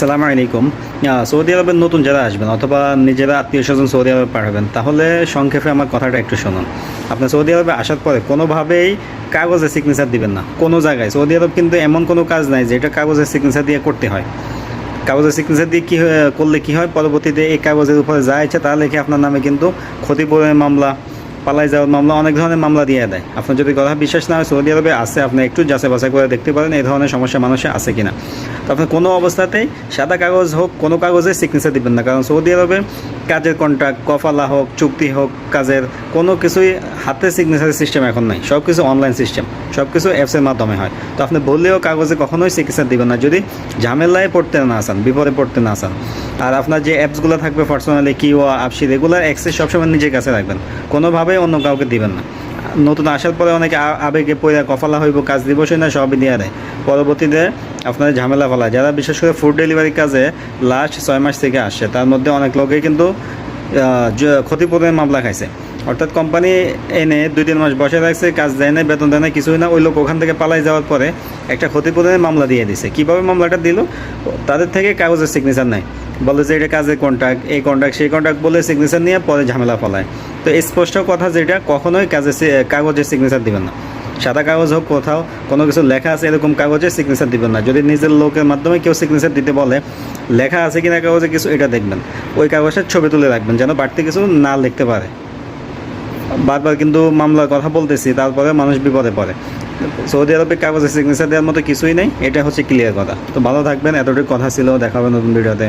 সালাম আলাইকুম। সৌদি আরবের নতুন যারা আসবেন অথবা নিজেরা আত্মীয় স্বজন সৌদি আরবে পাঠাবেন, তাহলে সংক্ষেপে আমার কথাটা একটু শুনুন। আপনি সৌদি আরবে আসার পরে কোনোভাবেই কাগজে সিগনেচার দিবেন না, কোনো জায়গায়। সৌদি আরব কিন্তু এমন কোনো কাজ নাই যেটা কাগজে সিগনেচার দিয়ে করতে হয়। কাগজের সিগনেচার দিয়ে কী করলে কী হয়? পরবর্তীতে এই কাগজের উপরে যা ইচ্ছে তা লিখে আপনার নামে কিন্তু ক্ষতিপূরণের মামলা পালাই যাওয়ার মামলা অনেক ধরনের মামলা দিয়ে দেয়। আপনার যদি কথা বিশ্বাস না হয় সৌদি আরবে আসে আপনি একটু যাচাই বাছাই করে দেখতে পারেন এই ধরনের সমস্যা মানুষের আছে কিনা। তো আপনি কোনো অবস্থাতেই সাদা কাগজ হোক, কোনো কাগজে সিগনেচার দিবেন না। কারণ সৌদি আরবে কাজের কন্ট্রাক্ট কফালা হোক, চুক্তি হোক, কাজের কোনো কিছুই হাতে সিগনেচারের সিস্টেম এখন নাই। সব কিছু অনলাইন সিস্টেম সব কিছু অ্যাপসের মাধ্যমে হয়। তো আপনি বললেও কাগজে কখনোই সিগনেচার দিবেন না। যদি ঝামেলায় পড়তে না আসান বিপদে পড়তে না আসেন আর আপনার যে অ্যাপসগুলো থাকবে পার্সোনালি কিও আপসি রেগুলার অ্যাক্সেস সবসময় নিজের কাছে রাখবেন। কোনোভাবেই অন্য কাউকে দিবেন না। নতুন আসার পরে অনেকে আবেগে পয়লা কফালা হইব, কাজ দিবস না, সবই দিয়ে দেয়। পরবর্তীতে আপনাদের ঝামেলা ফেলা। যারা বিশেষ করে ফুড ডেলিভারি কাজে লাস্ট ছয় মাস থেকে আসছে, তার মধ্যে অনেক লোকে কিন্তু ক্ষতিপূরণের মামলা খাইছে। অর্থাৎ কোম্পানি এনে দুই তিন মাস বসে রাখছে কাজ দেয় না বেতন দেয় না কিছুই না, ওই লোক ওখান থেকে পালাই যাওয়ার পরে একটা ক্ষতিপূরণের মামলা দিয়ে দিছে। কীভাবে মামলাটা দিল? তাদের থেকে কাগজের সিগনেচার নেয় বলে যে এটা কাজের কন্ট্রাক্ট এই কন্ট্রাক্ট সেই কন্ট্রাক্ট বলে সিগনেচার নিয়ে পরে ঝামেলা ফলায় তো স্পষ্ট কথা যেটা, কখনোই কাজে কাগজের সিগনেচার দিবেন না। সাদা কাগজ হোক, কোথাও, কোনো কিছু লেখা আছে, এরকম কাগজে সিগনেচার দিবেন না। যদি নিজের লোকের মাধ্যমে কেউ সিগনেচার দিতে বলে, লেখা আছে কিনা কাগজে, কিছু এটা দেখবেন। ওই কাগজের ছবি তুলে রাখবেন, যেন বাড়তি কিছু না লিখতে পারে। বারবার কিন্তু মামলার কথা বলতেছি, তারপরে মানুষ বিপদে পড়ে। সৌদি আরবে কাগজে সিগনেচার দেওয়ার মতো কিছুই নেই, এটা হচ্ছে ক্লিয়ার কথা। তো ভালো থাকবেন, এতটুকু কথা ছিল দেখাবেন নতুন ভিডিওতে।